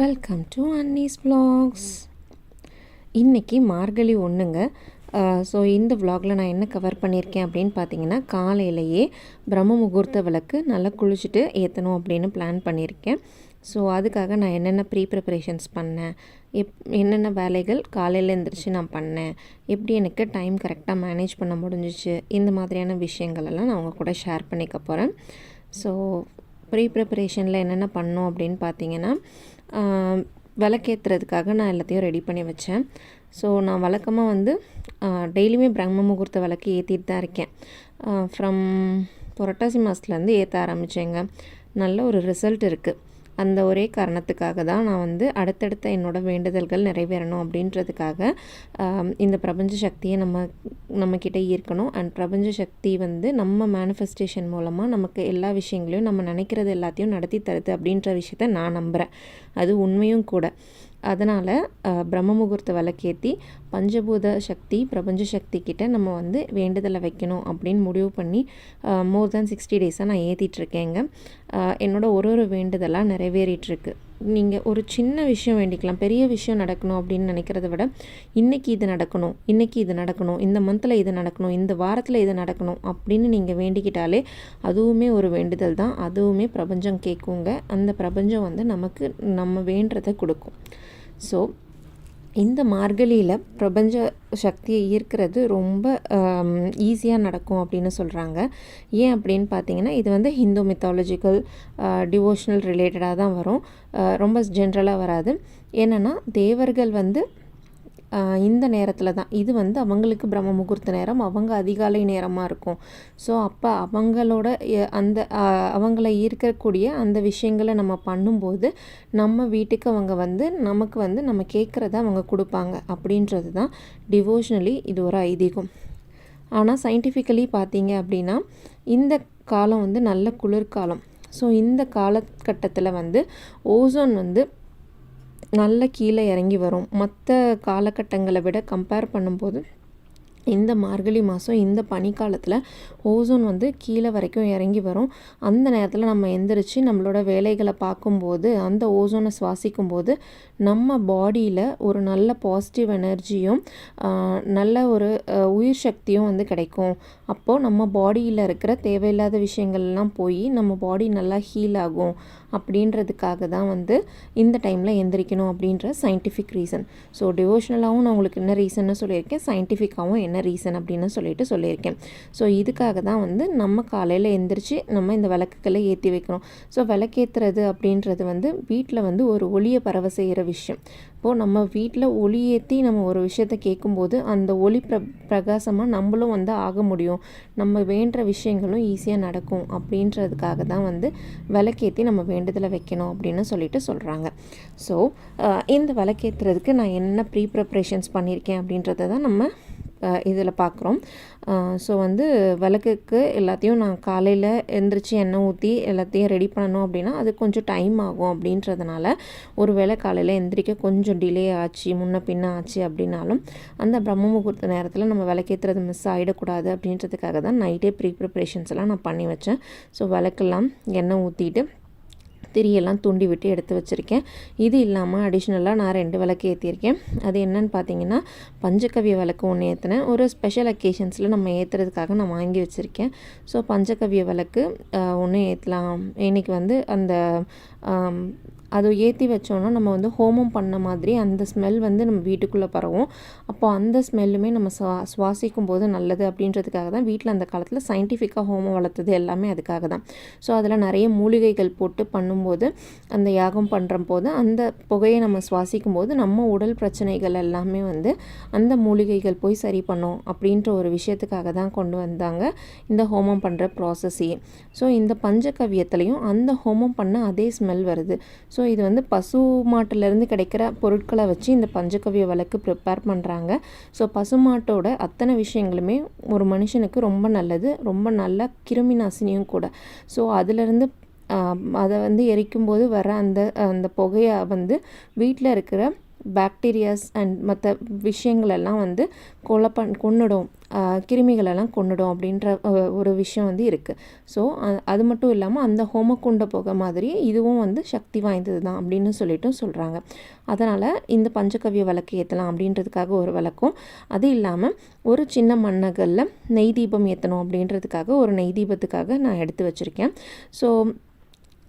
Welcome to Annie's vlogs இன்றைக்கி மார்கழி ஒன்றுங்க so இந்த வ்ளாகில் நான் என்ன கவர் பண்ணியிருக்கேன் அப்படின்னு பார்த்தீங்கன்னா காலையிலேயே பிரம்ம முகூர்த்த விளக்கு நல்லா குளிச்சுட்டு ஏற்றணும் அப்படின்னு பிளான் பண்ணியிருக்கேன் ஸோ அதுக்காக நான் என்னென்ன ப்ரீ ப்ரிப்பரேஷன்ஸ் பண்ணேன்? எப் என்னென்ன வேலைகள் காலையில் எழுந்திரிச்சு நான் பண்ணேன்? எப்படி எனக்கு டைம் கரெக்டாக மேனேஜ் பண்ண முடிஞ்சிச்சு? இந்த மாதிரியான விஷயங்களெல்லாம் நான் உங்கள் கூட ஷேர் பண்ணிக்க போகிறேன் ஸோ ப்ரீ ப்ரிப்பரேஷனில் என்னென்ன பண்ணோம் அப்படின்னு பார்த்தீங்கன்னா விளக்கேற்றுறதுக்காக நான் எல்லாத்தையும் ரெடி பண்ணி வச்சேன். ஸோ நான் வழக்கமாக வந்து டெய்லியுமே பிரம்ம முகூர்த்த விளக்கு ஏற்றிட்டு தான் இருக்கேன். ஃப்ரம் புரட்டாசி மாதத்துலேருந்து ஏற்ற ஆரம்பித்தேங்க நல்ல ஒரு ரிசல்ட் இருக்குது அந்த ஒரே காரணத்துக்காக தான் நான் வந்து அடுத்தடுத்த என்னோட வேண்டுதல்கள் நிறைவேறணும் அப்படின்றதுக்காக இந்த பிரபஞ்ச சக்தியை நம்ம நம்மக்கிட்ட ஈர்க்கணும். அண்ட் பிரபஞ்ச சக்தி வந்து நம்ம மேனிஃபெஸ்டேஷன் மூலமாக நமக்கு எல்லா விஷயங்களையும் நம்ம நினைக்கிறது எல்லாத்தையும் நடத்தி தருது அப்படின்ற விஷயத்த நான் நம்புகிறேன் அது உண்மையும் கூட. அதனால் பிரம்ம முகூர்த்த விளக்கேற்றி பஞ்சபூத சக்தி பிரபஞ்ச சக்தி கிட்ட நம்ம வந்து வேண்டுதலை வைக்கணும் அப்படின்னு முடிவு பண்ணி மோர் தேன் சிக்ஸ்டி டேஸாக நான் ஏற்றிட்டு இருக்கேங்க. என்னோட ஒரு ஒரு வேண்டுதலாக நிறைவேறிட்டுருக்கு நீங்கள் ஒரு சின்ன விஷயம் வேண்டிக்கலாம். பெரிய விஷயம் நடக்கணும் அப்படின்னு நினைக்கிறத விட இன்றைக்கி இது நடக்கணும் இன்றைக்கி இது நடக்கணும் இந்த மந்தில் இது நடக்கணும் இந்த வாரத்தில் இது நடக்கணும் அப்படின்னு நீங்கள் வேண்டிக்கிட்டாலே அதுவுமே ஒரு வேண்டுதல் தான். அதுவுமே பிரபஞ்சம் கேட்குங்க அந்த பிரபஞ்சம் வந்து நமக்கு நம்ம வேண்டுறதை கொடுக்கும். ஸோ இந்த மார்கழியில் பிரபஞ்ச சக்தியை ஈர்க்கிறது ரொம்ப ஈஸியாக நடக்கும் அப்படின்னு சொல்கிறாங்க ஏன் அப்படின்னு பார்த்தீங்கன்னா இது வந்து ஹிந்து மித்தாலஜிக்கல் டிவோஷனல் ரிலேட்டடாக தான் வரும். ரொம்ப ஜென்ரலாக வராது. என்னென்னா தேவர்கள் வந்து இந்த நேரத்தில் தான். இது வந்து அவங்களுக்கு பிரம்ம முகூர்த்த நேரம் அவங்க அதிகாலை நேரமாக இருக்கும். ஸோ அப்போ அவங்களோட அந்த அவங்கள ஈர்க்கக்கூடிய அந்த விஷயங்களை நம்ம பண்ணும்போது நம்ம வீட்டுக்கு அவங்க வந்து நமக்கு வந்து நம்ம கேட்குறத அவங்க கொடுப்பாங்க. அப்படின்றது தான் டிவோஷனலி இது ஒரு ஐதீகம். ஆனால் சயின்டிஃபிக்கலி பார்த்தீங்க அப்படின்னா இந்த காலம் வந்து நல்ல குளிர்காலம். ஸோ இந்த காலகட்டத்தில் வந்து ஓசோன் வந்து நல்ல கீழே இறங்கி வரும். மற்ற காலகட்டங்களை விட கம்பேர் பண்ணும்போது இந்த மார்கழி மாதம் இந்த பனிக்காலத்தில் ஓசோன் வந்து கீழே வரைக்கும் இறங்கி வரும். அந்த நேரத்தில் நம்ம எந்திரிச்சு நம்மளோட வேலைகளை பார்க்கும்போது அந்த ஓசோனை சுவாசிக்கும்போது நம்ம பாடியில் ஒரு நல்ல பாசிட்டிவ் எனர்ஜியும் நல்ல ஒரு உயிர் சக்தியும் வந்து கிடைக்கும். அப்போது நம்ம பாடியில் இருக்கிற தேவையில்லாத விஷயங்கள்லாம் போய் நம்ம பாடி நல்லா ஹீல் ஆகும். அப்படின்றதுக்காக தான் வந்து இந்த டைமில் எந்திரிக்கணும் அப்படின்ற சயின்டிஃபிக் ரீசன் ஸோ டிவோஷனலாகவும் நான் உங்களுக்கு என்ன ரீசன்னு சொல்லியிருக்கேன். சயின்டிஃபிக்காகவும் என்ன ரீசன் அப்படின்னு சொல்லிட்டு சொல்லியிருக்கேன். ஸோ இதுக்காக தான் வந்து நம்ம காலையில் எந்திரிச்சு நம்ம இந்த விளக்குகளை ஏற்றி வைக்கணும். ஸோ விளக்கேற்றுறது அப்படின்றது வந்து வீட்டில் வந்து ஒரு ஒளியை பரவ செய்கிற விஷயம். இப்போது நம்ம வீட்டில் ஒளி ஏற்றி நம்ம ஒரு விஷயத்த கேட்கும்போது அந்த ஒளி பிர பிரகாசமாக நம்மளும் வந்து ஆக முடியும். நம்ம வேண்டுற விஷயங்களும் ஈஸியாக நடக்கும் அப்படின்றதுக்காக தான் வந்து விளக்கேற்றி நம்ம வேண்டுதலை வைக்கணும் அப்படின்னு சொல்லிட்டு சொல்கிறாங்க ஸோ இந்த விளக்கேற்றுறதுக்கு நான் என்ன ப்ரீ ப்ரிப்ரேஷன்ஸ் பண்ணியிருக்கேன் அப்படின்றத தான் நம்ம இதில் பார்க்குறோம். ஸோ வந்து விளக்குக்கு எல்லாத்தையும் நான் காலையில் எந்திரிச்சு எண்ணெய் ஊற்றி எல்லாத்தையும் ரெடி பண்ணணும் அப்படின்னா அது கொஞ்சம் டைம் ஆகும் அப்படின்றதுனால ஒரு வேளை காலையில் எந்திரிக்க கொஞ்சம் டிலே ஆச்சு முன்ன பின்ன ஆச்சு அப்படின்னாலும் அந்த பிரம்ம முகூர்த்த நேரத்தில் நம்ம விளக்கேற்றுறது மிஸ் ஆகிடக்கூடாது அப்படின்றதுக்காக தான் நைட்டே ப்ரீ ப்ரிப்ரேஷன்ஸ் எல்லாம் நான் பண்ணி வச்சேன். ஸோ விளக்கெல்லாம் எண்ணெய் ஊற்றிட்டு திரியெல்லாம் தூண்டி விட்டு எடுத்து வச்சுருக்கேன். இது இல்லாமல் அடிஷ்னலாக நான் ரெண்டு விளக்கு ஏற்றிருக்கேன் அது என்னன்னு பார்த்தீங்கன்னா பஞ்சகவிய விளக்கு ஒன்று ஏற்றினேன் ஒரு ஸ்பெஷல் அக்கேஷன்ஸில் நம்ம ஏற்றுறதுக்காக நான் வாங்கி வச்சுருக்கேன். ஸோ பஞ்சகவிய விளக்கு ஒன்று ஏற்றலாம் இன்னைக்கு வந்து அந்த அதை ஏற்றி வச்சோன்னா நம்ம வந்து ஹோமம் பண்ண மாதிரி அந்த ஸ்மெல் வந்து நம்ம வீட்டுக்குள்ளே பரவும். அப்போ அந்த ஸ்மெல்லுமே நம்ம சுவா சுவாசிக்கும் போது நல்லது அப்படின்றதுக்காக தான் வீட்டில் அந்த காலத்தில் சயின்டிஃபிக்காக ஹோமம் வளர்த்தது எல்லாமே அதுக்காக தான். ஸோ அதில் நிறைய மூலிகைகள் போட்டு பண்ணும்போது அந்த யாகம் பண்ணுற போது அந்த புகையை நம்ம சுவாசிக்கும் போது நம்ம உடல் பிரச்சனைகள் எல்லாமே வந்து அந்த மூலிகைகள் போய் சரி பண்ணும் அப்படின்ற ஒரு விஷயத்துக்காக தான் கொண்டு வந்தாங்க இந்த ஹோமம் பண்ணுற ப்ராசஸையே ஸோ இந்த பஞ்சகவியத்துலேயும் அந்த ஹோமம் பண்ண அதே ஸ்மெல் வருது. ஸோ இது வந்து பசு மாட்டிலேருந்து கிடைக்கிற பொருட்களை வச்சு இந்த பஞ்சகவிய விளக்கு ப்ரிப்பேர் பண்ணுறாங்க ஸோ பசுமாட்டோட அத்தனை விஷயங்களுமே ஒரு மனுஷனுக்கு ரொம்ப நல்லது ரொம்ப நல்ல கிருமி நாசினியும் கூட. ஸோ அதுலேருந்து அதை வந்து எரிக்கும்போது வர அந்த அந்த புகையை வந்து வீட்டில் இருக்கிற பாக்டீரியாஸ் அண்ட் மற்ற விஷயங்களெல்லாம் வந்து கொலை பண் கொன்னுடும். கிருமிகளெல்லாம் கொன்னுடும் அப்படின்ற ஒரு விஷயம் வந்து இருக்குது ஸோ அது மட்டும் இல்லாமல் அந்த ஹோமக்குண்ட புகை மாதிரி இதுவும் வந்து சக்தி வாய்ந்தது தான் அப்படின்னு சொல்லிட்டும் சொல்கிறாங்க அதனால் இந்த பஞ்சகவ்ய விளக்கு ஏற்றலாம் அப்படின்றதுக்காக ஒரு விளக்கும் அது இல்லாமல் ஒரு சின்ன மண்ணகலில் நெய் தீபம் ஏற்றணும் அப்படின்றதுக்காக ஒரு நெய் தீபத்துக்காக நான் எடுத்து வச்சுருக்கேன். ஸோ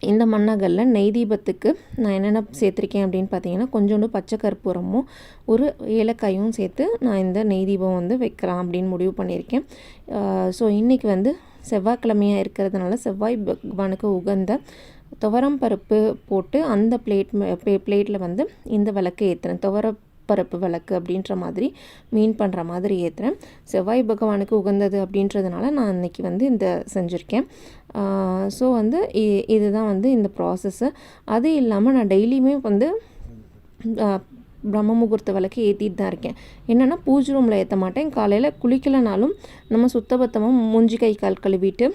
இந்த மண்ணகல்ல நெய் தீபத்துக்கு நான் என்னென்ன சேர்த்துருக்கேன் அப்படின்னு பார்த்தீங்கன்னா கொஞ்சோண்டு பச்சை கற்பூரமும் ஒரு ஏலக்காயும் சேர்த்து நான் இந்த நெய் தீபம் வந்து வைக்கலாம் அப்படின்னு முடிவு பண்ணியிருக்கேன். ஸோ இன்றைக்கி வந்து செவ்வாய்க்கிழமையாக இருக்கிறதுனால செவ்வாய் பகவானுக்கு உகந்த துவரம் பருப்பு போட்டு அந்த பிளேட் பிளேட்டில் வந்து இந்த விளக்கு ஏற்றுறேன் துவர பருப்பு விளக்கு அப்படின்ற மாதிரி மீன் பண்ணுற மாதிரி ஏற்றுறேன் செவ்வாய் பகவானுக்கு உகந்தது அப்படின்றதுனால நான் அன்றைக்கி வந்து இந்த செஞ்சுருக்கேன். ஸோ வந்து இ- இதுதான் வந்து இந்த ப்ராசஸ்ஸு அது இல்லாமல் நான் டெய்லியுமே வந்து பிரம்ம முகூர்த்த விளக்கு ஏற்றிட்டு தான் இருக்கேன். என்னென்னா பூஜை ரூமில் ஏற்ற மாட்டேன். காலையில் குளிக்கலைனாலும் நம்ம சுத்தபத்தமாக மூஞ்சி கை கால் கழுவிட்டு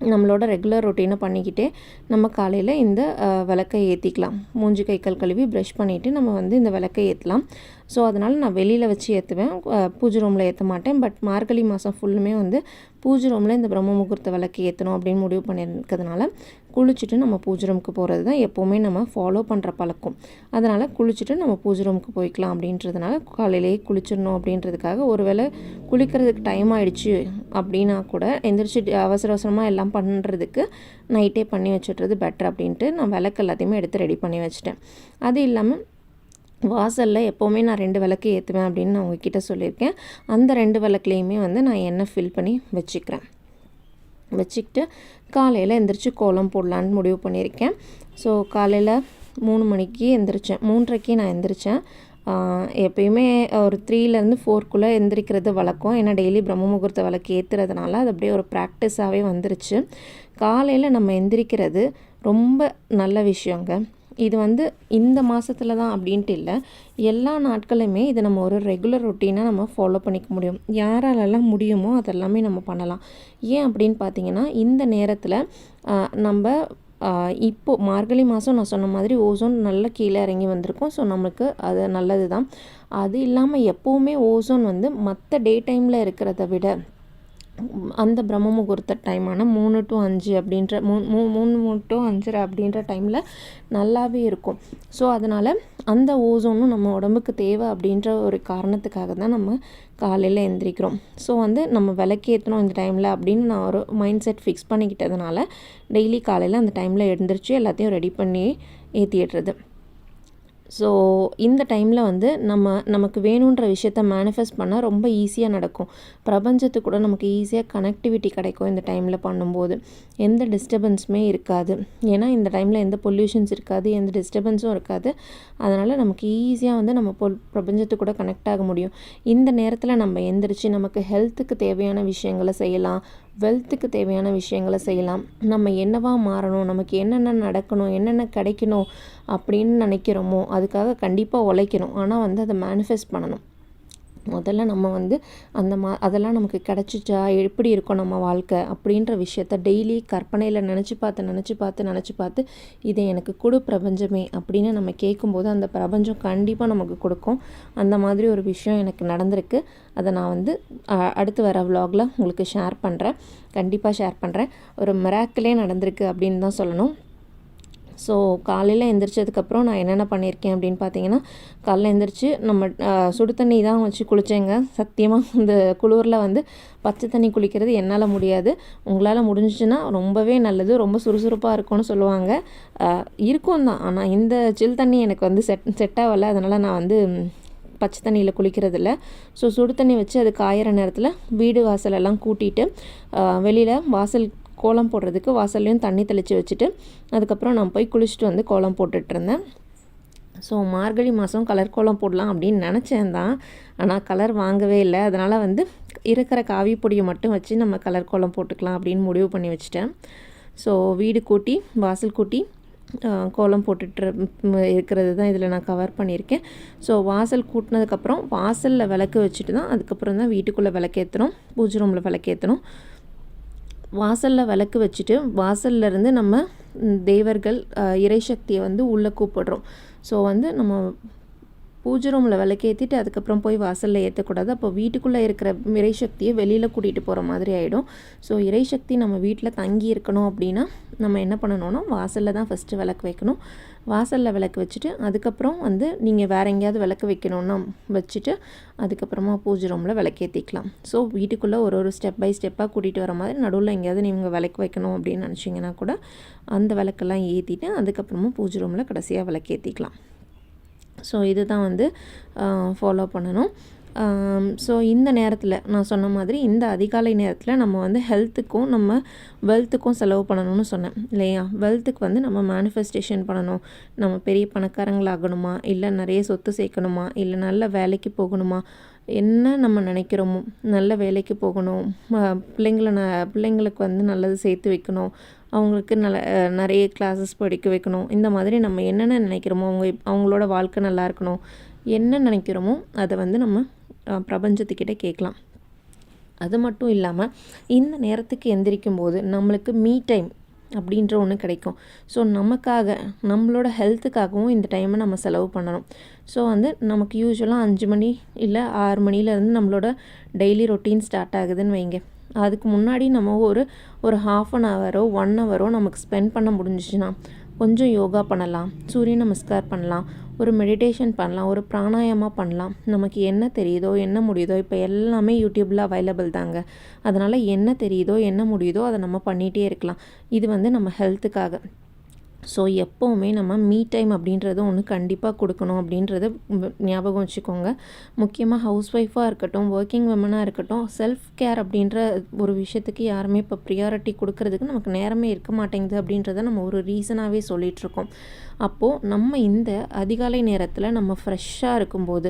நம்மளோட ரெகுலர் ரொட்டீனை பண்ணிக்கிட்டே நம்ம காலையில் இந்த விளக்கை ஏற்றிக்கலாம் மூஞ்சி கை கால் கழுவி ப்ரஷ் பண்ணிவிட்டு நம்ம வந்து இந்த விளக்கை ஏற்றலாம் ஸோ அதனால் நான் வெளியில் வச்சு ஏற்றுவேன் பூஜை ரூமில் ஏற்ற மாட்டேன். பட் மார்கழி மாதம் ஃபுல்லுமே வந்து பூஜை ரூமில் இந்த பிரம்ம முகூர்த்த விளக்கு ஏற்றணும் அப்படின்னு முடிவு பண்ணியிருக்கிறதுனால குளிச்சுட்டு நம்ம பூஜை ரூமுக்கு போகிறது தான் எப்போவுமே நம்ம ஃபாலோ பண்ணுற பழக்கம். அதனால் குளிச்சுட்டு நம்ம பூஜை ரூமுக்கு போய்க்கலாம் அப்படின்றதுனால காலையிலேயே குளிச்சிடணும் அப்படின்றதுக்காக ஒருவேளை குளிக்கிறதுக்கு டைம் ஆகிடுச்சு அப்படின்னா கூட எந்திரிச்சு அவசர அவசரமாக எல்லாம் பண்ணுறதுக்கு நைட்டே பண்ணி வச்சுட்றது பெட்டர் அப்படின்ட்டு நான் விளக்கு எல்லாத்தையுமே எடுத்து ரெடி பண்ணி வச்சுட்டேன். அது இல்லாமல் வாசலில் எப்போவுமே நான் ரெண்டு விளக்கு ஏற்றுவேன் அப்படின்னு நான் உங்ககிட்ட சொல்லியிருக்கேன். அந்த ரெண்டு விளக்குலேயுமே வந்து நான் எண்ணெய் ஃபில் பண்ணி வச்சுக்கிறேன். வச்சுக்கிட்டு காலையில் எந்திரிச்சு கோலம் போடலான்னு முடிவு பண்ணியிருக்கேன். ஸோ காலையில் மூணு மணிக்கு எந்திரிச்சேன். மூன்றரைக்கு நான் எந்திரிச்சேன். எப்பயுமே ஒரு த்ரீலேருந்து ஃபோர்க்குள்ளே எந்திரிக்கிறது வழக்கம். ஏன்னா டெய்லி பிரம்ம முகூர்த்த விளக்கு ஏற்றுறதுனால அது அப்படியே ஒரு ப்ராக்டிஸாகவே வந்துருச்சு. காலையில் நம்ம எந்திரிக்கிறது ரொம்ப நல்ல விஷயங்க. இது வந்து இந்த மாதத்துல தான் அப்படின்ட்டு இல்லை. எல்லா நாட்களுமே இதை நம்ம ஒரு ரெகுலர் ரொட்டீனாக நம்ம ஃபாலோ பண்ணிக்க முடியும். யாராலெல்லாம் முடியுமோ அதெல்லாமே நம்ம பண்ணலாம். ஏன் அப்படின்னு பார்த்தீங்கன்னா இந்த நேரத்தில் நம்ம இப்போது இப்போ மார்கழி மாதம் நான் சொன்ன மாதிரி ஓசோன் நல்லா கீழே இறங்கி வந்திருக்கும். ஸோ நம்மளுக்கு அது நல்லது தான் அது இல்லாமல் எப்போவுமே ஓசோன் வந்து மற்ற டே டைமில் இருக்கிறத விட அந்த பிரம்ம முகூர்த்த டைமான மூணு டு அஞ்சு அப்படின்ற மூ மூ மூணு மூணு டு அஞ்சரை அப்படின்ற டைமில் நல்லாவே இருக்கும். ஸோ அதனால் அந்த ஓசோனும் நம்ம உடம்புக்கு தேவை அப்படின்ற ஒரு காரணத்துக்காக தான் நம்ம காலையில் எந்திரிக்கிறோம். ஸோ வந்து நம்ம விளக்கேற்றணும் இந்த டைமில் அப்படின்னு நான் ஒரு மைண்ட் செட் ஃபிக்ஸ் பண்ணிக்கிட்டதுனால டெய்லி காலையில் அந்த டைமில் எழுந்திரிச்சு எல்லாத்தையும் ரெடி பண்ணி ஏற்றிடுறது ஸோ இந்த டைமில் வந்து நம்ம நமக்கு வேணுன்ற விஷயத்த மேனிஃபெஸ்ட் பண்ணால் ரொம்ப ஈஸியாக நடக்கும். பிரபஞ்சத்துக்கு கூட நமக்கு ஈஸியாக கனெக்டிவிட்டி கிடைக்கும் இந்த டைமில் பண்ணும்போது. எந்த டிஸ்டர்பன்ஸுமே இருக்காது. ஏன்னா இந்த டைமில் எந்த பொல்யூஷன்ஸ் இருக்காது எந்த டிஸ்டர்பன்ஸும் இருக்காது. அதனால் நமக்கு ஈஸியாக வந்து நம்ம பொல் பிரபஞ்சத்துக்கு கூட கனெக்ட் ஆக முடியும். இந்த நேரத்தில் நம்ம எந்திரிச்சு நமக்கு ஹெல்த்துக்கு தேவையான விஷயங்களை செய்யலாம். வெல்த்துக்கு தேவையான விஷயங்களை செய்யலாம். நம்ம என்னவா மாறணும்? நமக்கு என்னென்ன நடக்கணும்? என்னென்ன கிடைக்கணும்? அப்படின்னு நினைக்கிறோமோ அதுக்காக கண்டிப்பாக உழைக்கணும். ஆனால் வந்து அதை மேனிஃபெஸ்ட் பண்ணணும். முதல்ல நம்ம வந்து அந்த மா அதெல்லாம் நமக்கு கிடச்சிச்சா? எப்படி இருக்கும் நம்ம வாழ்க்கை? அப்படின்ற விஷயத்த டெய்லி கற்பனையில் நினச்சி பார்த்து நினச்சி பார்த்து நினச்சி பார்த்து இதை எனக்கு கொடு பிரபஞ்சமே அப்படின்னு நம்ம கேட்கும்போது அந்த பிரபஞ்சம் கண்டிப்பாக நமக்கு கொடுக்கும். அந்த மாதிரி ஒரு விஷயம் எனக்கு நடந்திருக்கு. அதை நான் வந்து அடுத்து வர vlogல உங்களுக்கு ஷேர் பண்ணுறேன் கண்டிப்பாக ஷேர் பண்ணுறேன் ஒரு மிராக்கிலே நடந்திருக்கு அப்படின்னு தான் சொல்லணும். ஸோ காலையில் எந்திரிச்சதுக்கப்புறம் நான் என்னென்ன பண்ணியிருக்கேன் அப்படின்னு பார்த்தீங்கன்னா காலைல எந்திரிச்சு நம்ம சுடு தண்ணி தான் வச்சு குளித்தேங்க சத்தியமாக இந்த குளிரில் வந்து பச்சை தண்ணி குளிக்கிறது என்னால் முடியாது. உங்களால் முடிஞ்சிச்சுன்னா ரொம்பவே நல்லது. ரொம்ப சுறுசுறுப்பாக இருக்கும்னு சொல்லுவாங்க. இருக்கும் தான். ஆனால் இந்த சில் தண்ணி எனக்கு வந்து செட் செட் ஆகலை. அதனால் நான் வந்து பச்சை தண்ணியில் குளிக்கிறதில்ல. ஸோ சுடு தண்ணி வச்சு அது காயிற நேரத்தில் வீடு வாசலெல்லாம் கூட்டிகிட்டு கூட்டிட்டு வெளியில் வாசல் கோலம் போடுறதுக்கு வாசல்லையும் தண்ணி தெளித்து வச்சுட்டு அதுக்கப்புறம் நான் போய் குளிச்சுட்டு வந்து கோலம் போட்டுட்ருந்தேன் ஸோ மார்கழி மாதம் கலர் கோலம் போடலாம் அப்படின்னு நினச்சேன் தான். ஆனால் கலர் வாங்கவே இல்லை. அதனால் வந்து இருக்கிற காவி பொடியை மட்டும் வச்சு நம்ம கலர் கோலம் போட்டுக்கலாம் அப்படின்னு முடிவு பண்ணி வச்சுட்டேன். ஸோ வீடு கூட்டி வாசல் கூட்டி கோலம் போட்டுட்டு இருக்கிறது தான் இதில் நான் கவர் பண்ணியிருக்கேன். ஸோ வாசல் கூட்டினதுக்கப்புறம் வாசலில் விளக்கு வச்சுட்டு தான் அதுக்கப்புறம் தான் வீட்டுக்குள்ளே விளக்கேற்றணும் பூஜை ரூமில் விளக்கேற்றணும் வாசலில் விளக்கு வச்சுட்டு வாசல்ல இருந்து நம்ம தேவர்கள் இறைசக்தியை இறை சக்தியை வந்து உள்ளே கூப்பிடுறோம். ஸோ வந்து நம்ம பூஜை ரூமில் விளக்கேற்றிட்டு அதுக்கப்புறம் போய் வாசலில் ஏற்றக்கூடாது அப்போ வீட்டுக்குள்ளே இருக்கிற இறை சக்தியை வெளியில் கூட்டிகிட்டு போகிற மாதிரி ஆகிடும் ஸோ இறை சக்தி நம்ம வீட்டில் தங்கி இருக்கணும் அப்படின்னா நம்ம என்ன பண்ணணும்னா வாசலில் தான் ஃபஸ்ட்டு விளக்கு வைக்கணும். வாசலில் விளக்கு வச்சுட்டு அதுக்கப்புறம் வந்து நீங்கள் வேறு எங்கேயாவது விளக்கு வைக்கணுன்னா வச்சுட்டு அதுக்கப்புறமா பூஜை ரூமில் விளக்கேற்றிக்கலாம் ஸோ வீட்டுக்குள்ளே ஒரு ஒரு ஸ்டெப் பை ஸ்டெப்பாக கூட்டிகிட்டு வர மாதிரி நடுவில் எங்கேயாவது நீங்கள் விளக்கு வைக்கணும் அப்படின்னு நினச்சிங்கன்னா கூட அந்த விளக்கெல்லாம் ஏற்றிட்டு அதுக்கப்புறமா பூஜை ரூமில் கடைசியாக விளக்கேற்றிக்கலாம் ஸோ இதுதான் வந்து ஃபாலோ பண்ணணும். ஸோ இந்த நேரத்தில் நான் சொன்ன மாதிரி இந்த அதிகாலை நேரத்தில் நம்ம வந்து ஹெல்த்துக்கும் நம்ம வெல்த்துக்கும் செலவு பண்ணணும்னு சொன்னேன் இல்லையா? வெல்த்துக்கு வந்து நம்ம மேனிஃபெஸ்டேஷன் பண்ணணும். நம்ம பெரிய பணக்காரங்களாகணுமா? இல்லை நிறைய சொத்து சேர்க்கணுமா? இல்லை நல்ல வேலைக்கு போகணுமா? என்ன நம்ம நினைக்கிறோமோ நல்ல வேலைக்கு போகணும். பிள்ளைங்களை ந பிள்ளைங்களுக்கு வந்து நல்லது சேர்த்து வைக்கணும். அவங்களுக்கு நல்ல நிறைய கிளாஸஸ் படிக்க வைக்கணும். இந்த மாதிரி நம்ம என்னென்ன நினைக்கிறோமோ அவங்க அவங்களோட வாழ்க்கை நல்லா இருக்கணும். என்ன நினைக்கிறோமோ அதை வந்து நம்ம பிரபஞ்சத்துக்கிட்ட கேட்கலாம். அது மட்டும் இல்லாமல் இந்த நேரத்துக்கு எந்திரிக்கும் போது நம்மளுக்கு மீ டைம் அப்படின்ற ஒன்று கிடைக்கும். ஸோ நமக்காக நம்மளோட ஹெல்த்துக்காகவும் இந்த டைமை நம்ம செலவு பண்ணணும். ஸோ வந்து நமக்கு யூஸ்வலாக அஞ்சு மணி இல்லை ஆறு மணிலேருந்து நம்மளோட டெய்லி ரொட்டீன் ஸ்டார்ட் ஆகுதுன்னு வைங்க. அதுக்கு முன்னாடி நம்ம ஒரு ஒரு ஹாஃப் அன் ஹவரோ ஒன் ஹவரோ நமக்கு ஸ்பெண்ட் பண்ண முடிஞ்சிச்சுன்னா கொஞ்சம் யோகா பண்ணலாம் சூரிய நமஸ்கார் பண்ணலாம் ஒரு மெடிடேஷன் பண்ணலாம் ஒரு பிராணாயமாக பண்ணலாம். நமக்கு என்ன தெரியுதோ என்ன முடியுதோ இப்போ எல்லாமே யூடியூப்பில் அவைலபிள் தாங்க. அதனால் என்ன தெரியுதோ என்ன முடியுதோ அதை நம்ம பண்ணிகிட்டே இருக்கலாம். இது வந்து நம்ம ஹெல்த்துக்காக ஸோ எப்போவுமே நம்ம மீ டைம் அப்படின்றது ஒன்று கண்டிப்பாக கொடுக்கணும் அப்படின்றத ஞாபகம் வச்சுக்கோங்க. முக்கியமாக ஹவுஸ் ஒய்ஃபாக இருக்கட்டும் ஒர்க்கிங் விமனாக இருக்கட்டும் செல்ஃப் கேர் அப்படின்ற ஒரு விஷயத்துக்கு யாருமே இப்போ ப்ரியாரிட்டி கொடுக்கறதுக்கு நமக்கு நேரமே இருக்க மாட்டேங்குது அப்படின்றத நம்ம ஒரு ரீசனாகவே சொல்லிகிட்ருக்கோம் அப்போது நம்ம இந்த அதிகாலை நேரத்தில் நம்ம ஃப்ரெஷ்ஷாக இருக்கும்போது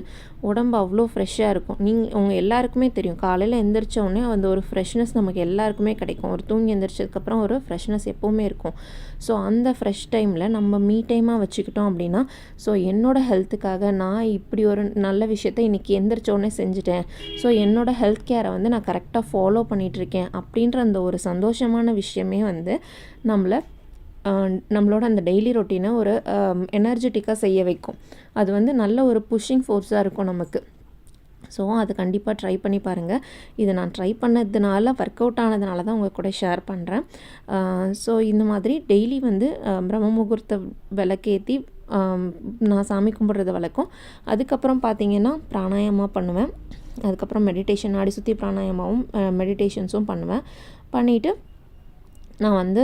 உடம்பு அவ்வளோ ஃப்ரெஷ்ஷாக இருக்கும். நீங்கள் உங்கள் எல்லாருக்குமே தெரியும். காலையில் எந்திரிச்சோடனே அந்த ஒரு ஃப்ரெஷ்னஸ் நமக்கு எல்லாருக்குமே கிடைக்கும். ஒரு தூங்கி எந்திரிச்சதுக்கப்புறம் ஒரு ஃப்ரெஷ்னஸ் எப்போவுமே இருக்கும். ஸோ அந்த ஃப்ரெஷ் டைமில் நம்ம மீ டைமாக வச்சுக்கிட்டோம் அப்படின்னா ஸோ என்னோடய ஹெல்த்துக்காக நான் இப்படி ஒரு நல்ல விஷயத்தை இன்றைக்கி எந்திரிச்சோடனே செஞ்சுட்டேன். ஸோ என்னோடய ஹெல்த் கேரை வந்து நான் கரெக்டாக ஃபாலோ பண்ணிகிட்ருக்கேன் அப்படின்ற அந்த ஒரு சந்தோஷமான விஷயமே வந்து நம்மளை நம்மளோட அந்த டெய்லி ரொட்டீனை ஒரு எனர்ஜெட்டிக்காக செய்ய வைக்கும். அது வந்து நல்ல ஒரு புஷ்ஷிங் ஃபோர்ஸாக இருக்கும் நமக்கு. ஸோ அது கண்டிப்பாக ட்ரை பண்ணி பாருங்கள் இதை நான் ட்ரை பண்ணதுனால ஒர்க் அவுட் ஆனதுனால தான் உங்கள் கூட ஷேர் பண்ணுறேன் ஸோ இந்த மாதிரி டெய்லி வந்து பிரம்ம முகூர்த்த விளக்கேற்றி நான் சாமி கும்பிட்றது வழக்கம் அதுக்கப்புறம் பார்த்திங்கன்னா பிராணாயமாக பண்ணுவேன். அதுக்கப்புறம் மெடிடேஷன் நாடி சுற்றி பிராணாயமாவும் மெடிடேஷன்ஸும் பண்ணுவேன். பண்ணிவிட்டு நான் வந்து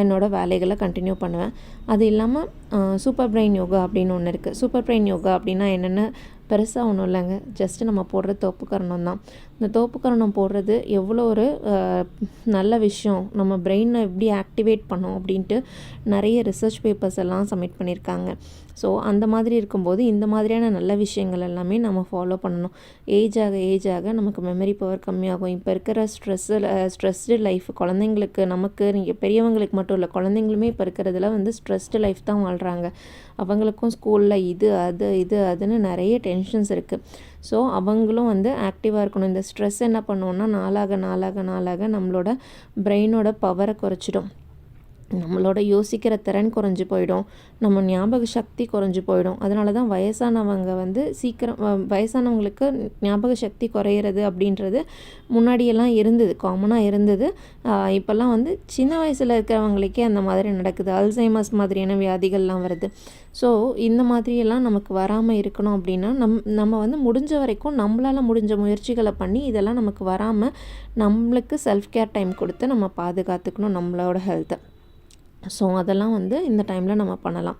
என்னோடய வேலைகளை கண்டினியூ பண்ணுவேன். அது இல்லாமல் சூப்பர் பிரெயின் யோகா அப்படின்னு ஒன்று இருக்குது சூப்பர் பிரெயின் யோகா அப்படின்னா என்னென்ன பெருசாக ஒன்றும் இல்லைங்க. ஜஸ்ட்டு நம்ம போடுற தோப்புக்கரணம் தான். இந்த தோப்புக்கரணம் போடுறது எவ்வளோ ஒரு நல்ல விஷயம். நம்ம பிரெயினை எப்படி ஆக்டிவேட் பண்ணோம் அப்படின்ட்டு நிறைய ரிசர்ச் பேப்பர்ஸ் எல்லாம் சப்மிட் பண்ணியிருக்காங்க. ஸோ அந்த மாதிரி இருக்கும்போது இந்த மாதிரியான நல்ல விஷயங்கள் எல்லாமே நம்ம ஃபாலோ பண்ணணும். ஏஜ் ஆக ஏஜ் ஆக நமக்கு மெமரி பவர் கம்மியாகும். இப்போ இருக்கிற ஸ்ட்ரெஸ்ஸில் ஸ்ட்ரெஸ்டு லைஃப் குழந்தைங்களுக்கு நமக்கு நீங்கள் பெரியவங்களுக்கு மட்டும் இல்லை குழந்தைங்களுமே இப்போ இருக்கிறதுல வந்து ஸ்ட்ரெஸ்டு லைஃப் தான் வாழ்கிறாங்க அவங்களுக்கும் ஸ்கூலில் இது அது இது அதுன்னு நிறைய டென்ஷன்ஸ் இருக்குது ஸோ அவங்களும் வந்து ஆக்டிவாக இருக்கணும். இந்த ஸ்ட்ரெஸ் என்ன பண்ணுவோன்னா நாளாக நாளாக நாளாக நம்மளோட பிரெயினோட பவரை குறைச்சிடும். நம்மளோட யோசிக்கிற திறன் குறைஞ்சி போயிடும். நம்ம ஞாபக சக்தி குறைஞ்சி போயிடும். அதனால தான் வயசானவங்க வந்து சீக்கிரம் வயசானவங்களுக்கு ஞாபக சக்தி குறையிறது அப்படின்றது முன்னாடியெல்லாம் இருந்தது காமனாக இருந்தது. இப்போல்லாம் வந்து சின்ன வயசில் இருக்கிறவங்களுக்கே அந்த மாதிரி நடக்குது. அல்சைமஸ் மாதிரியான வியாதிகள்லாம் வருது. ஸோ இந்த மாதிரியெல்லாம் நமக்கு வராமல் இருக்கணும் அப்படின்னா நம் நம்ம வந்து முடிஞ்ச வரைக்கும் நம்மளால் முடிஞ்ச முயற்சிகளை பண்ணி இதெல்லாம் நமக்கு வராமல் நம்மளுக்கு செல்ஃப் கேர் டைம் கொடுத்து நம்ம பாதுகாத்துக்கணும் நம்மளோட ஹெல்த்தை ஸோ அதெல்லாம் வந்து இந்த டைமில் நம்ம பண்ணலாம்.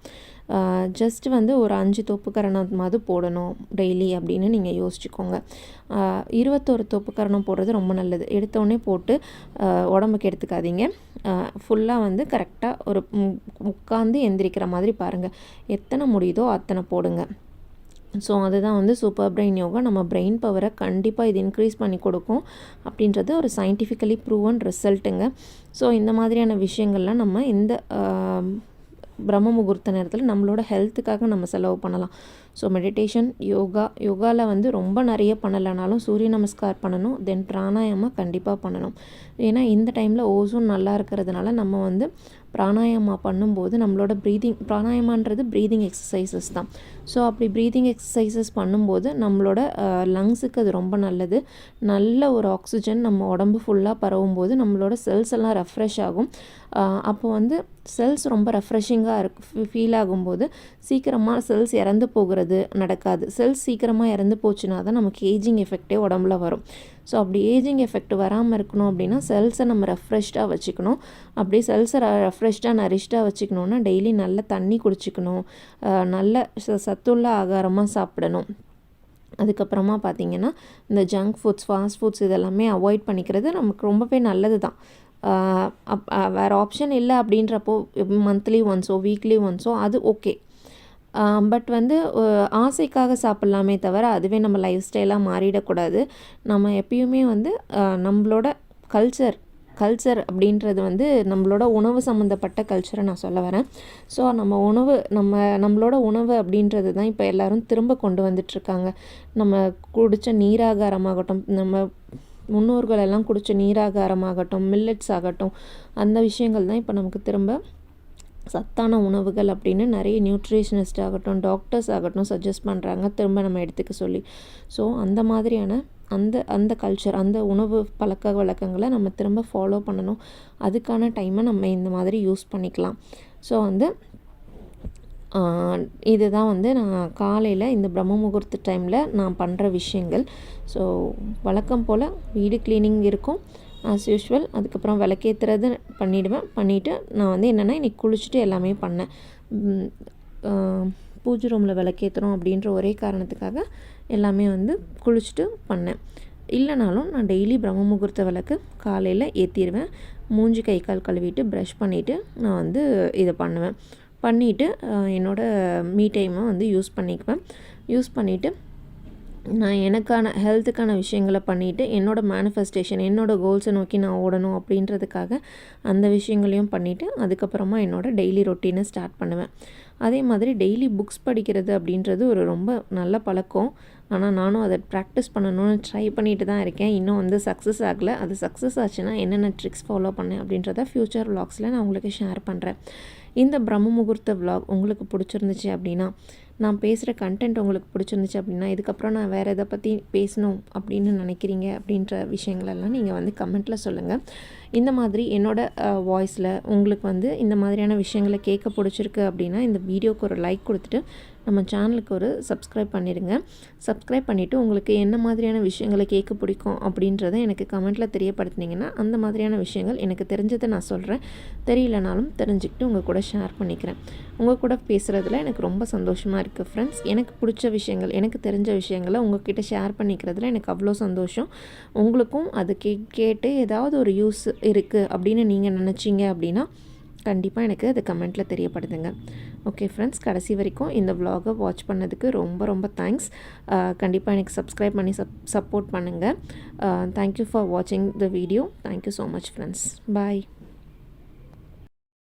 ஜஸ்ட் வந்து ஒரு அஞ்சு தொப்புக்கரணமாவது போடணும் டெய்லி அப்படின்னு நீங்கள் யோசிச்சுக்கோங்க. இருபத்தோரு தொப்புக்கரணம் போடுறது ரொம்ப நல்லது. எடுத்தோடனே போட்டு உடம்புக்கு எடுத்துக்காதீங்க. ஃபுல்லாக வந்து கரெக்டாக ஒரு உட்காந்து எந்திரிக்கிற மாதிரி பாருங்கள் எத்தனை முடியுதோ அத்தனை போடுங்க. ஸோ அதுதான் வந்து சூப்பர் பிரெயின் யோகா நம்ம பிரெயின் பவரை கண்டிப்பாக இது இன்க்ரீஸ் பண்ணி கொடுக்கும். அப்படின்றது ஒரு சயின்டிஃபிக்கலி ப்ரூவன் ரிசல்ட்டுங்க ஸோ இந்த மாதிரியான விஷயங்கள்லாம் நம்ம இந்த பிரம்ம முகூர்த்த நேரத்தில் நம்மளோட ஹெல்த்துக்காக நம்ம செலவு பண்ணலாம். ஸோ மெடிடேஷன் யோகா யோகாவில் வந்து ரொம்ப நிறைய பண்ணலைனாலும் சூரிய நமஸ்கார் பண்ணணும். தென் பிராணாயாமம் கண்டிப்பாக பண்ணணும். ஏன்னா இந்த டைமில் ஓசோன் நல்லா இருக்கிறதுனால நம்ம வந்து பிராணாயாமா பண்ணும்போது நம்மளோட ப்ரீதிங் பிராணாயாமான்றது ப்ரீதிங் எக்ஸசைசஸ் தான். ஸோ அப்படி ப்ரீதிங் எக்ஸசைசஸ் பண்ணும்போது நம்மளோட லங்ஸுக்கு அது ரொம்ப நல்லது. நல்ல ஒரு ஆக்சிஜன் நம்ம உடம்பு ஃபுல்லாக பரவும் போது நம்மளோட செல்ஸ் எல்லாம் ரெஃப்ரெஷ் ஆகும். அப்போ வந்து செல்ஸ் ரொம்ப ரெஃப்ரெஷிங்காக இருக்கு ஃபீல் ஆகும்போது சீக்கிரமாக செல்ஸ் இறந்து போகிறது நடக்காது. செல்ஸ் சீக்கிரமாக இறந்து போச்சுன்னா தான் நமக்கு ஏஜிங் எஃபெக்டே உடம்புல வரும். ஸோ அப்படி ஏஜிங் எஃபெக்ட் வராமல் இருக்கணும் அப்படின்னா செல்ஸை நம்ம ரெஃப்ரெஷ்டாக வச்சுக்கணும். அப்படி செல்ஸை ரெஃப்ரெஷ்டாக நரிஷ்டாக வச்சுக்கணுன்னா டெய்லி நல்ல தண்ணி குடிச்சிக்கணும். நல்ல சத்துள்ள ஆகாரமாக சாப்பிடணும். அதுக்கப்புறமா பார்த்திங்கன்னா இந்த ஜங்க் ஃபுட்ஸ் ஃபாஸ்ட் ஃபுட்ஸ் இதெல்லாமே அவாய்ட் பண்ணிக்கிறது நமக்கு ரொம்பவே நல்லது தான் வேறு ஆப்ஷன் இல்லை அப்படின்றப்போ மந்த்லி ஒன்ஸோ வீக்லி ஒன்ஸோ அது ஓகே பட் வந்து ஆசைக்காக சாப்பிட்லாமே தவிர அதுவே நம்ம லைஃப் ஸ்டைலாக மாறிடக்கூடாது. நம்ம எப்பயுமே வந்து நம்மளோட கல்ச்சர் கல்ச்சர் அப்படின்றது வந்து நம்மளோட உணவு சம்மந்தப்பட்ட கல்ச்சரை நான் சொல்ல வரேன். ஸோ நம்ம உணவு நம்ம நம்மளோட உணவு அப்படின்றது தான் இப்போ எல்லோரும் திரும்ப கொண்டு வந்துட்டுருக்காங்க நம்ம குடித்த நீராகாரமாகட்டும் நம்ம முன்னோர்கள் எல்லாம் குடித்த நீராகாரமாகட்டும் மில்லட்ஸ் ஆகட்டும் அந்த விஷயங்கள் தான் இப்போ நமக்கு திரும்ப சத்தான உணவுகள் அப்படின்னு நிறைய நியூட்ரிஷனிஸ்ட் ஆகட்டும் டாக்டர்ஸ் ஆகட்டும் சஜஸ்ட் பண்ணுறாங்க திரும்ப நம்ம எடுத்துக்க சொல்லி. ஸோ அந்த மாதிரியான அந்த அந்த கல்ச்சர் அந்த உணவு பழக்க வழக்கங்களை நம்ம திரும்ப ஃபாலோ பண்ணணும். அதுக்கான டைமை நம்ம இந்த மாதிரி யூஸ் பண்ணிக்கலாம். ஸோ வந்து இதுதான் வந்து நான் காலையில் இந்த பிரம்ம முகூர்த்த டைமில் நான் பண்ணுற விஷயங்கள். ஸோ வழக்கம் போல் வீடு க்ளீனிங் இருக்கும். ஆஸ் யூஷுவல் அதுக்கப்புறம் விளக்கேற்றுறது பண்ணிவிடுவேன் பண்ணிவிட்டு நான் வந்து என்னென்னா இன்றைக்கி குளிச்சுட்டு எல்லாமே பண்ணேன். பூஜை ரூமில் விளக்கேற்றுறோம் அப்படின்ற ஒரே காரணத்துக்காக எல்லாமே வந்து குளிச்சுட்டு பண்ணேன். இல்லைனாலும் நான் டெய்லி பிரம்ம முகூர்த்த விளக்கு காலையில் ஏற்றிடுவேன் மூஞ்சி கை கால் கழுவிட்டு ப்ரஷ் பண்ணிவிட்டு நான் வந்து இதை பண்ணுவேன். பண்ணிவிட்டு என்னோடய மீ டைமை வந்து யூஸ் பண்ணிக்குவேன். யூஸ் பண்ணிவிட்டு நான் எனக்கான ஹெல்த்துக்கான விஷயங்களை பண்ணிவிட்டு என்னோடய மேனிஃபெஸ்டேஷன் என்னோடய கோல்ஸை நோக்கி நான் ஓடணும் அப்படின்றதுக்காக அந்த விஷயங்களையும் பண்ணிவிட்டு அதுக்கப்புறமா என்னோடய டெய்லி ரொட்டீனை ஸ்டார்ட் பண்ணுவேன். அதே மாதிரி டெய்லி புக்ஸ் படிக்கிறது அப்படின்றது ஒரு ரொம்ப நல்ல பழக்கம். ஆனால் நானும் அதை ப்ராக்டிஸ் பண்ணணும்னு ட்ரை பண்ணிட்டு தான் இருக்கேன். இன்னும் வந்து சக்ஸஸ் ஆகலை. அது சக்ஸஸ் ஆச்சுன்னா என்னென்ன ட்ரிக்ஸ் ஃபாலோ பண்ணேன் அப்படின்றத ஃப்யூச்சர் விலாக்ஸில் நான் உங்களுக்கு ஷேர் பண்ணுறேன் இந்த பிரம்ம முகூர்த்த விலாக் உங்களுக்கு பிடிச்சிருந்துச்சு அப்படின்னா நான் பேசுகிற கண்டென்ட் உங்களுக்கு பிடிச்சிருந்துச்சு அப்படின்னா இதுக்கப்புறம் நான் வேறு எதை பற்றி பேசணும் அப்படின்னு நினைக்கிறீங்க அப்படின்ற விஷயங்களெல்லாம் நீங்கள் வந்து கமெண்ட்டில் சொல்லுங்கள் இந்த மாதிரி என்னோடய வாய்ஸில் உங்களுக்கு வந்து இந்த மாதிரியான விஷயங்களை கேட்க பிடிச்சிருக்கு அப்படின்னா இந்த வீடியோக்கு ஒரு லைக் கொடுத்துட்டு நம்ம சேனலுக்கு ஒரு சப்ஸ்கிரைப் பண்ணிடுங்க. சப்ஸ்கிரைப் பண்ணிவிட்டு உங்களுக்கு என்ன மாதிரியான விஷயங்களை கேட்க பிடிக்கும் அப்படின்றத எனக்கு கமெண்ட்டில் தெரியப்படுத்தினீங்கன்னா அந்த மாதிரியான விஷயங்கள் எனக்கு தெரிஞ்சதை நான் சொல்கிறேன் தெரியலனாலும் தெரிஞ்சுக்கிட்டு உங்கள் கூட ஷேர் பண்ணிக்கிறேன். உங்கள் கூட பேசுகிறதுல எனக்கு ரொம்ப சந்தோஷமாக இருக்குது ஃப்ரெண்ட்ஸ் எனக்கு பிடிச்ச விஷயங்கள் எனக்கு தெரிஞ்ச விஷயங்களை உங்ககிட்ட ஷேர் பண்ணிக்கிறதுல எனக்கு அவ்வளோ சந்தோஷம். உங்களுக்கும் அது கே கேட்டு ஏதாவது ஒரு யூஸ் இருக்குது அப்படின்னு நீங்கள் நினச்சிங்க அப்படின்னா கண்டிப்பாக எனக்கு அது கமெண்ட்டில் தெரியப்படுதுங்க ஓகே ஃப்ரெண்ட்ஸ் கடைசி வரைக்கும் இந்த விலாகை வாட்ச் பண்ணதுக்கு ரொம்ப ரொம்ப தேங்க்ஸ் கண்டிப்பாக எனக்கு சப்ஸ்கிரைப் பண்ணி சப் சப்போர்ட் பண்ணுங்கள் தேங்க்யூ ஃபார் வாட்சிங் the video thank you so much friends bye